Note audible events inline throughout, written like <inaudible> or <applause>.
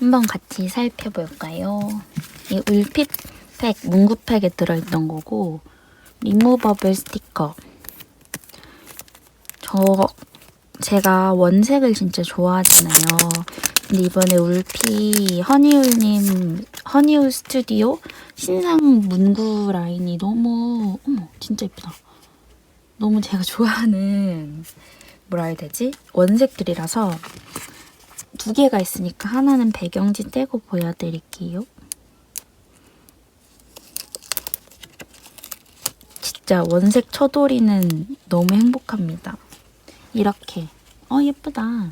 한번 같이 살펴볼까요? 이 울핏팩, 문구팩에 들어있던 거고 리무버블 스티커 저 제가 원색을 진짜 좋아하잖아요. 근데 이번에 울피 허니울님 허니울 스튜디오 신상 문구 라인이 너무 어머 진짜 예쁘다. 너무 제가 좋아하는 뭐라 해야 되지? 원색들이라서 두 개가 있으니까 하나는 배경지 떼고 보여드릴게요. 진짜 원색 쳐돌이는 너무 행복합니다. 이렇게. 어, 예쁘다.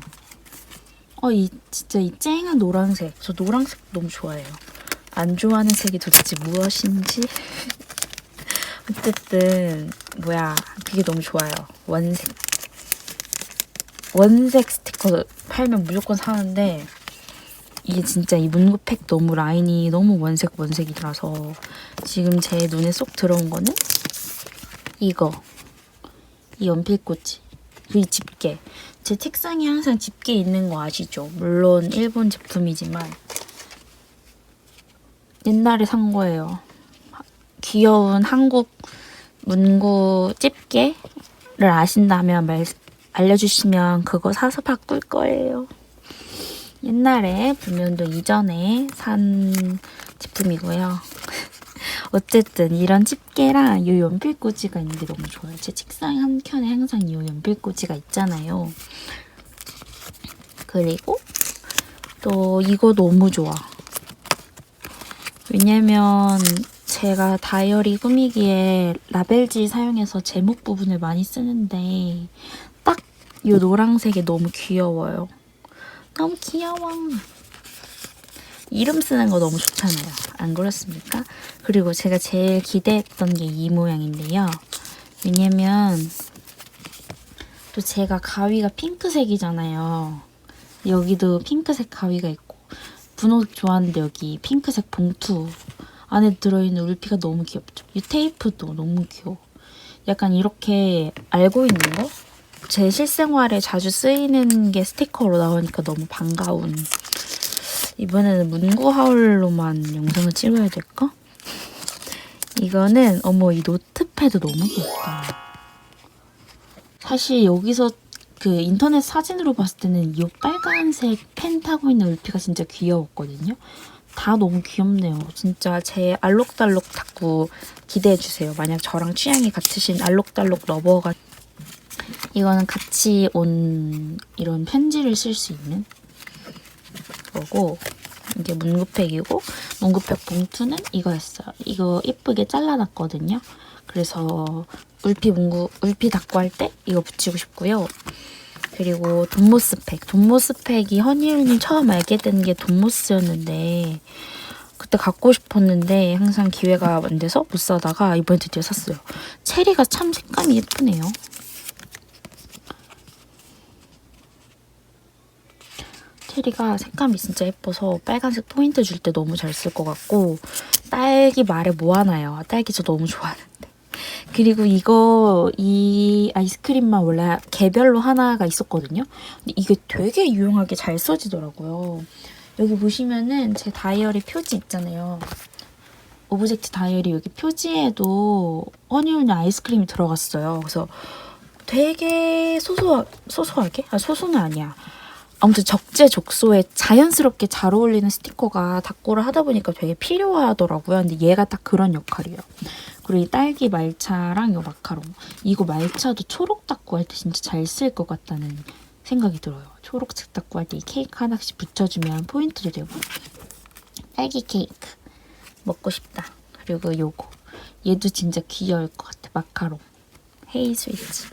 어, 이, 진짜 이 쨍한 노란색. 저 노란색 너무 좋아해요. 안 좋아하는 색이 도대체 무엇인지. <laughs> 어쨌든, 뭐야. 그게 너무 좋아요. 원색. 원색 스티커 팔면 무조건 사는데, 이게 진짜 이 문구팩 너무 라인이 너무 원색 원색이라서 지금 제 눈에 쏙 들어온 거는 이거. 이 연필꽂이. 그 집게. 제 책상에 항상 집게 있는 거 아시죠? 물론 일본 제품이지만 옛날에 산 거예요. 귀여운 한국 문구 집게를 아신다면 말, 알려주시면 그거 사서 바꿀 거예요. 옛날에 불면도 이전에 산 제품이고요. <laughs> 어쨌든 이런 집게랑 이 연필꽂이가 있는 게 너무 좋아요. 제 책상 한 켠에 항상 이 연필꽂이가 있잖아요. 그리고 또 이거 너무 좋아. 왜냐면 제가 다이어리 꾸미기에 라벨지 사용해서 제목 부분을 많이 쓰는데 딱 이 노란색이 너무 귀여워요. 너무 귀여워. 이름 쓰는 거 너무 좋잖아요. 안 그렇습니까? 그리고 제가 제일 기대했던 게 이 모양인데요. 왜냐면 또 제가 가위가 핑크색이잖아요. 여기도 핑크색 가위가 있고 분홍색 좋아하는데 여기 핑크색 봉투 안에 들어있는 울피가 너무 귀엽죠. 이 테이프도 너무 귀여워. 약간 이렇게 알고 있는 거? 제 실생활에 자주 쓰이는 게 스티커로 나오니까 너무 반가운 이번에는 문구 하울로만 영상을 찍어야 될까? 이거는 어머 이 노트패드 너무 귀엽다. 사실 여기서 그 인터넷 사진으로 봤을 때는 이 빨간색 펜 타고 있는 울피가 진짜 귀여웠거든요. 다 너무 귀엽네요. 진짜 제 알록달록 자꾸 기대해 주세요. 만약 저랑 취향이 같으신 알록달록 러버가 이거는 같이 온 이런 편지를 쓸 수 있는 거고 이게 문구팩이고 문구팩 봉투는 이거였어요. 이거 예쁘게 잘라놨거든요. 그래서 울피 문구 울피 닦고 할 때 이거 붙이고 싶고요. 그리고 돈모스팩. 돈모스팩이 허니울님 처음 알게 된 게 돈모스였는데 그때 갖고 싶었는데 항상 기회가 안 돼서 못 사다가 이번에 드디어 샀어요. 체리가 참 색감이 예쁘네요. 체리가 색감이 진짜 예뻐서 빨간색 포인트 줄 때 너무 잘 쓸 것 같고 딸기 말에 모아놔요. 딸기 저 너무 좋아하는데. 그리고 이거 이 아이스크림만 원래 개별로 하나가 있었거든요. 근데 이게 되게 유용하게 잘 써지더라고요. 여기 보시면은 제 다이어리 표지 있잖아요. 오브젝트 다이어리 여기 표지에도 허니우니 아이스크림이 들어갔어요. 그래서 되게 소소 소소하게 아 소소는 아니야. 아무튼 적재적소에 자연스럽게 잘 어울리는 스티커가 닦고를 하다 보니까 되게 필요하더라고요. 근데 얘가 딱 그런 역할이에요. 그리고 이 딸기 말차랑 이 마카롱. 이거 말차도 초록 닦고 할 때 진짜 잘 쓸 것 같다는 생각이 들어요. 초록색 닦고 할 때 이 케이크 하나씩 붙여주면 포인트도 되고. 딸기 케이크. 먹고 싶다. 그리고 요거. 얘도 진짜 귀여울 것 같아. 마카롱. 헤이 스위치.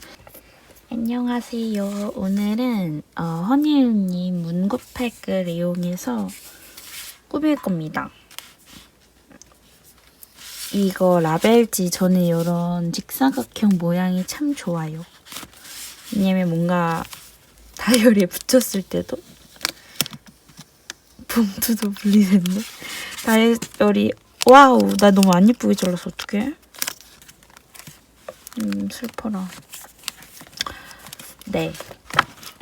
안녕하세요. 오늘은 어, 허니님 문구팩을 이용해서 꾸밀 겁니다. 이거 라벨지 저는 이런 직사각형 모양이 참 좋아요. 왜냐면 뭔가 다이어리에 붙였을 때도 봉투도 분리됐네. 다이어리 와우 나 너무 안 예쁘게 잘라서 어떡해? 음 슬퍼라. 네.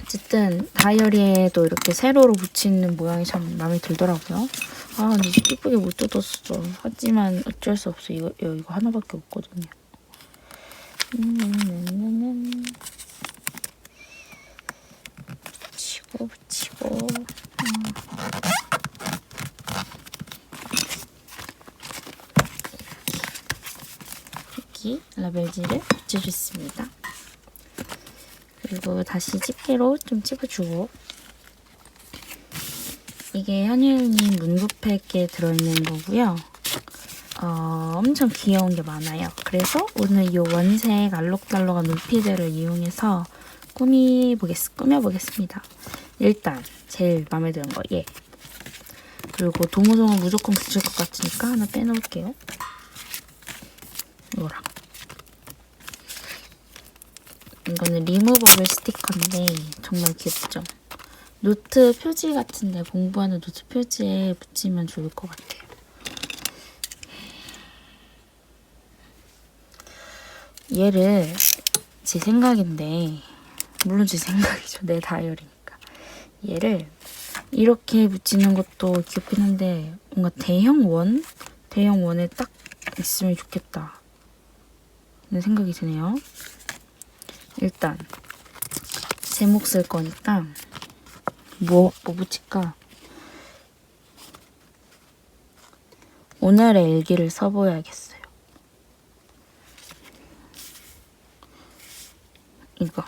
어쨌든 다이어리에도 이렇게 세로로 붙이는 모양이 참 마음에 들더라고요. 아 근데 이쁘게 못 뜯었어. 하지만 어쩔 수 없어. 이거 이거, 하나밖에 없거든요. 음, 붙이고 붙이고. 여기 라벨지를 붙여줬습니다. 그리고 다시 집게로 좀 찝어주고 이게 현일님 문구팩에 들어있는 거고요. 어, 엄청 귀여운 게 많아요. 그래서 오늘 이 원색 알록달록한 울피들을 이용해서 꾸미보겠, 꾸며보겠습니다. 일단 제일 마음에 드는 거 얘. 그리고 도무송은 무조건 붙일 것 같으니까 하나 빼놓을게요. 이거랑. 이거는 리무버블 스티커인데 정말 귀엽죠? 노트 표지 같은데 공부하는 노트 표지에 붙이면 좋을 것 같아요. 얘를 제 생각인데 물론 제 생각이죠. 내 다이어리니까. 얘를 이렇게 붙이는 것도 귀엽긴 한데 뭔가 대형 원? 대형 원에 딱 있으면 좋겠다. 는 생각이 드네요. 일단 제목 쓸 거니까 뭐, 뭐 붙일까? 오늘의 일기를 써보야겠어요. 이거.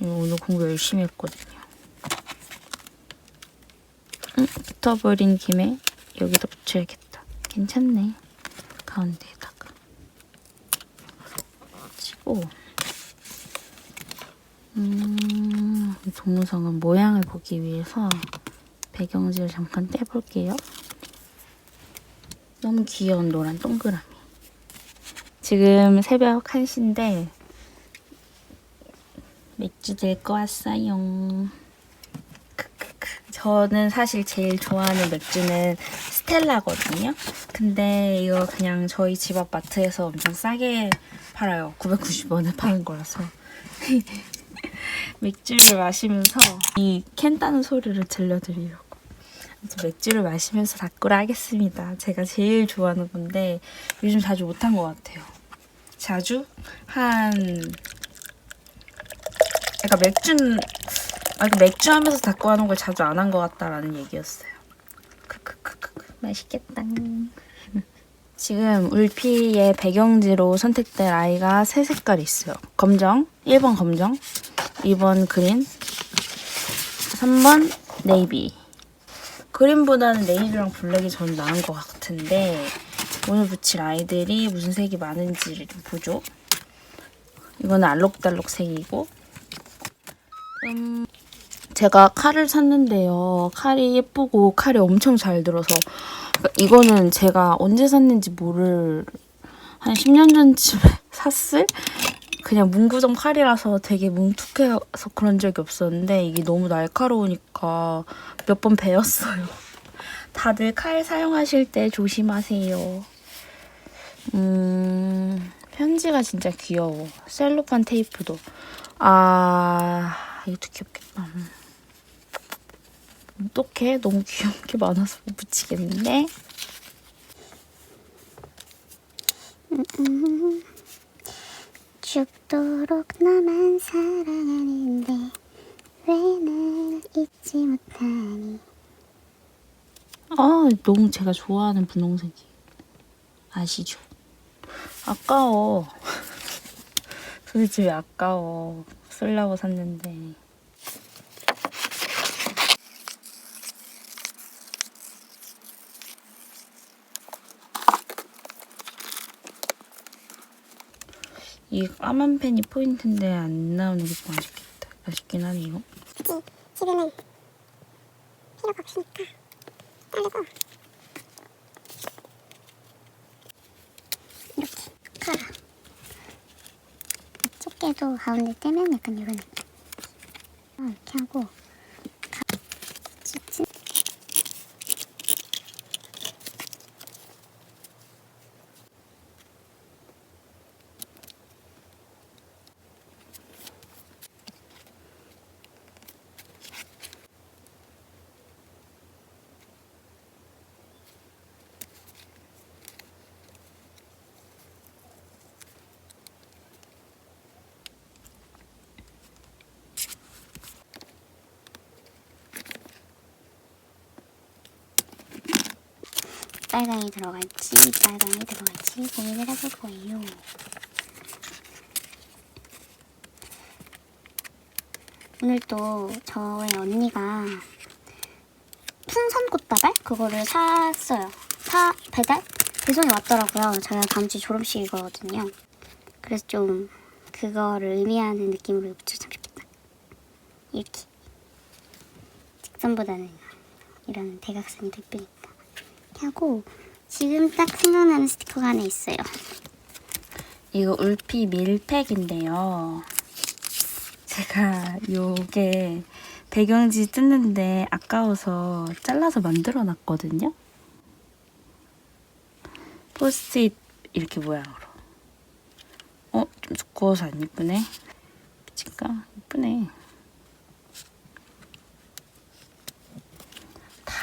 오늘 공부 열심히 했거든요. 응, 붙어버린 김에 여기다 붙여야겠다. 괜찮네. 가운데 치고. 음, 이 동무성은 모양을 보기 위해서 배경지를 잠깐 떼볼게요. 너무 귀여운 노란 동그라미. 지금 새벽 1시인데 맥주 들고 왔어요. 저는 사실 제일 좋아하는 맥주는 스텔라거든요. 근데 이거 그냥 저희 집 앞 마트에서 엄청 싸게 팔아요. 990원에 파는 거라서. <laughs> 맥주를 마시면서 이 캔 따는 소리를 들려드리려고. 맥주를 마시면서 닦으라 하겠습니다. 제가 제일 좋아하는 건데 요즘 자주 못한 것 같아요. 자주 한 그러니까 맥주는 아 맥주 하면서 닦고 하는 걸 자주 안 한 것 같다라는 얘기였어요. 크크크크 맛있겠다. 지금 울피의 배경지로 선택될 아이가 세 색깔 있어요. 검정, 1번 검정, 2번 그린, 3번 네이비. 그린보다는 네이비랑 블랙이 전 나은 것 같은데 오늘 붙일 아이들이 무슨 색이 많은지를 좀 보죠. 이거는 알록달록 색이고 음, 제가 칼을 샀는데요. 칼이 예쁘고 칼이 엄청 잘 들어서 그러니까 이거는 제가 언제 샀는지 모를 한 10년 전쯤에 <laughs> 샀을 그냥 문구점 칼이라서 되게 뭉툭해서 그런 적이 없었는데 이게 너무 날카로우니까 몇 번 베었어요. <laughs> 다들 칼 사용하실 때 조심하세요. 음, 편지가 진짜 귀여워. 셀로판 테이프도. 아, 이것도 귀엽겠다. 어떡해. 너무 귀여운 게 많아서 못 붙이겠는데. 죽도록 너만 사랑하는데 왜날 잊지 못하니 아, 너무 제가 좋아하는 분홍색이. 아시죠? 아까워. <laughs> 도대체 왜 아까워. 쓰려고 샀는데. 이 까만 펜이 포인트인데 안 나오는 게 좀 아쉽겠다. 아쉽긴 하네요. 지금은 필요가 없으니까 자르고 이렇게 깔아 집게도 가운데 떼면 약간 이런 느낌 어, 이렇게 하고 가- 찢은 빨강이 들어갈지 빨강이 들어갈지 고민을 해볼 거예요. 오늘 또 저희 언니가 풍선 꽃다발 그거를 샀어요. 사 배달 배송이 왔더라고요. 제가 다음 주 졸업식이거든요. 그래서 좀 그거를 의미하는 느낌으로 붙였으면 좋겠다. 이렇게 직선보다는 이런 대각선이 더 예쁘니까 하고 지금 딱 생각나는 스티커가 하나 있어요. 이거 울피 밀팩인데요. 제가 요게 배경지 뜯는데 아까워서 잘라서 만들어 놨거든요. 포스트잇 이렇게 모양으로. 어, 좀 두꺼워서 안 예쁘네. 그치까? 예쁘네.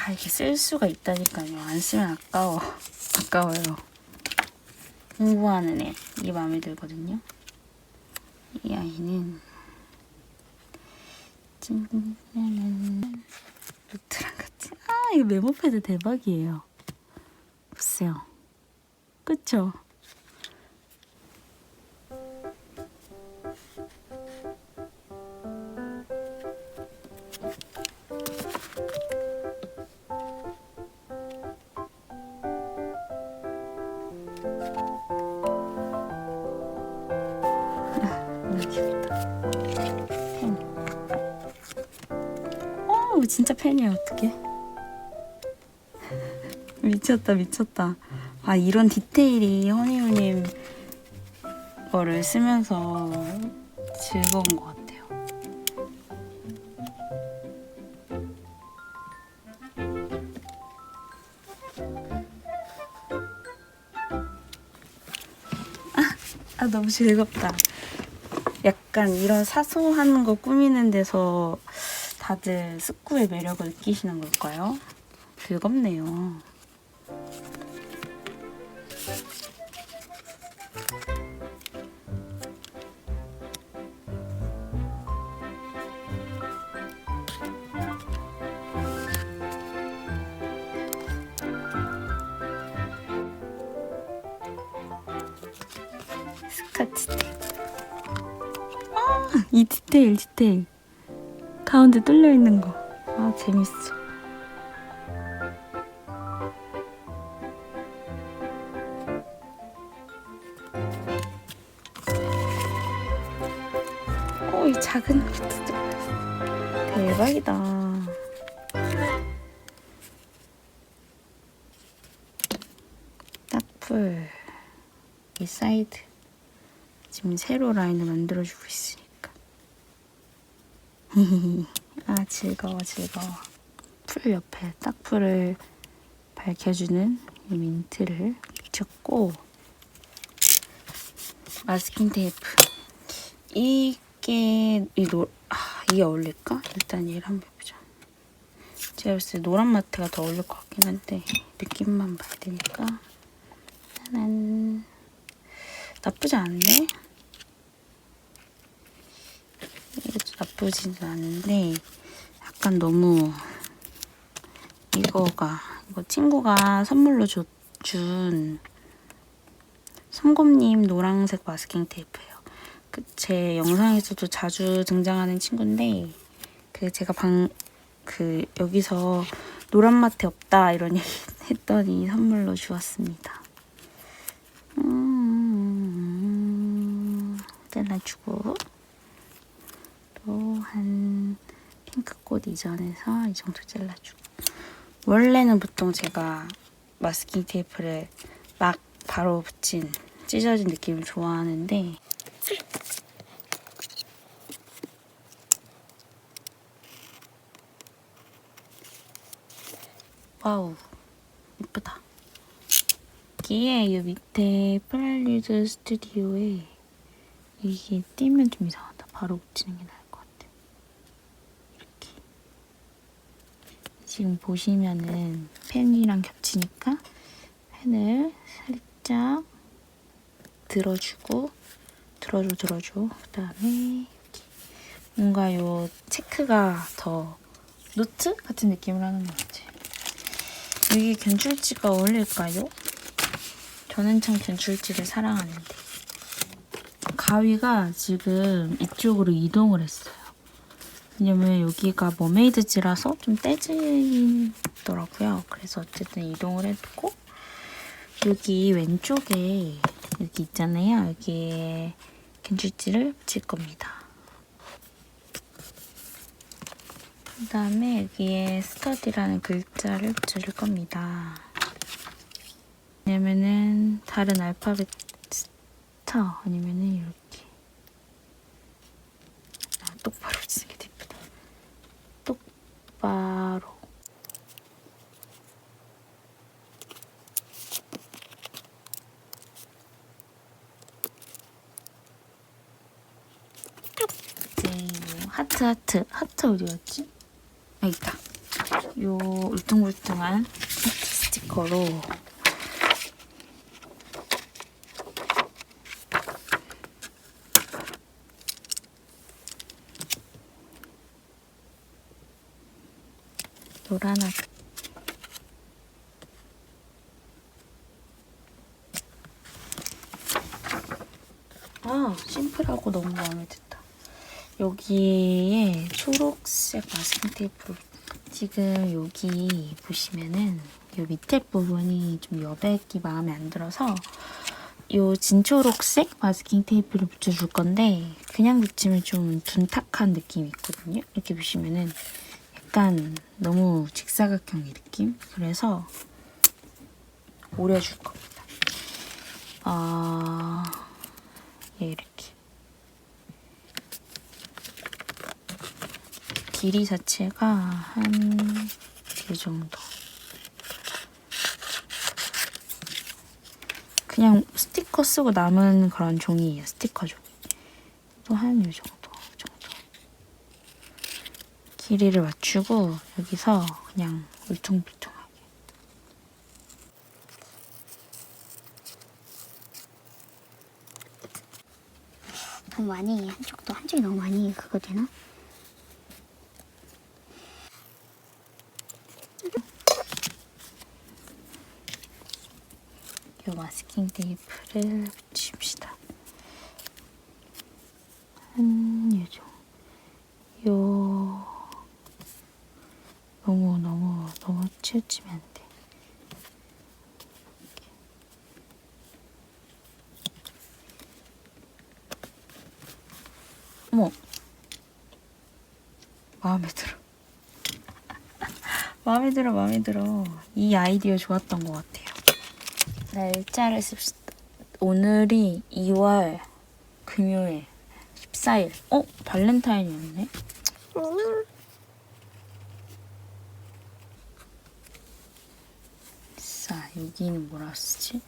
다 이렇게 쓸 수가 있다니까요. 안 쓰면 아까워. 아까워요. 공부하는 애. 이게 마음에 들거든요. 이 아이는 노트랑 같이 아 이거 메모 패드 대박이에요. 보세요. 그쵸? 진짜 펜이야, 어떡해. 미쳤다, 미쳤다. 아, 이런 디테일이 허니우님 거를 쓰면서 즐거운 것 같아요. 아, 너무 즐겁다. 약간 이런 사소한 거 꾸미는 데서 다들 스쿠의 매력을 느끼시는 걸까요? 즐겁네요. 스카치 테이프. 이 디테일 디테일 가운데 뚫려 있는 거. 아 재밌어. 어, 이 작은 것도 좀 대박이다. 딱풀 이 사이드 지금 세로 라인을 만들어주고 있으니까. 아 즐거워 즐거워. 풀 옆에 딱 풀을 밝혀주는 이 민트를 붙였고 마스킹 테이프 이게 이 노 아, 이게 어울릴까? 일단 얘를 한번 해보자. 제가 봤을 때 노란 마트가 더 어울릴 것 같긴 한데 느낌만 봐야 되니까 짜란 나쁘지 않네. 나쁘진 않은데 약간 너무 이거가 이거 친구가 선물로 줘, 준 섬곰님 노란색 마스킹 테이프예요. 그 제 영상에서도 자주 등장하는 친구인데 그 제가 방 그 여기서 노란 마트 없다 이런 <laughs> 얘기 했더니 선물로 주었습니다. 음, 잘라주고 또 한 핑크꽃 이전해서 이 정도 잘라주고 원래는 보통 제가 마스킹 테이프를 막 바로 붙인 찢어진 느낌을 좋아하는데 와우 이쁘다 여기에 이 밑에 프렐리드 스튜디오에 이게 띄면 좀 이상하다. 바로 붙이는 게 같아. 이렇게. 지금 보시면은 펜이랑 겹치니까 펜을 살짝 들어주고 들어줘 들어줘. 그 다음에 이렇게 뭔가 요 체크가 더 노트 같은 느낌을 하는 것 같아. 여기 견출지가 어울릴까요? 저는 참 견출지를 사랑하는데. 가위가 지금 이쪽으로 이동을 했어요. 왜냐면 여기가 머메이드지라서 좀 떼지더라고요. 그래서 어쨌든 이동을 해두고 여기 왼쪽에 여기 있잖아요. 여기에 견출지를 붙일 겁니다. 그 다음에 여기에 스터디라는 글자를 붙여줄 겁니다. 왜냐면은 다른 알파벳 스타 아니면은 이렇게 아, 똑바로 붙이는 게 됩니다. 이제 요 하트 하트 하트 어디 갔지? 아 있다. 요 울퉁불퉁한 스티커로 노란 하트 아 심플하고 너무 마음에 든다. 여기에 초록색 마스킹 테이프로 지금 여기 보시면은 요 밑에 부분이 좀 여백이 마음에 안 들어서 요 진초록색 마스킹 테이프를 붙여줄 건데 그냥 붙이면 좀 둔탁한 느낌이 있거든요. 이렇게 보시면은 약간 너무 직사각형의 느낌? 그래서 오려줄 겁니다. 아... 예, 이렇게. 길이 자체가 한 이 정도. 그냥 스티커 쓰고 남은 그런 종이에요. 스티커 종이. 또 한 이 정도. 길이를 맞추고 여기서 그냥 울퉁불퉁하게. 너무 많이 한쪽도 한쪽이 너무 많이 그거 되나? 요 마스킹 테이프를 붙입시다. 한 요정. 요 너무 너무 너무 치우치면 안 돼. 어머, 마음에 들어. <laughs> 마음에 들어, 마음에 들어. 이 아이디어 좋았던 것 같아요. 날짜를 씁시다. 오늘이 2월 금요일 14일. 어? 발렌타인이었네? 자, 여기는 뭐라 쓰지?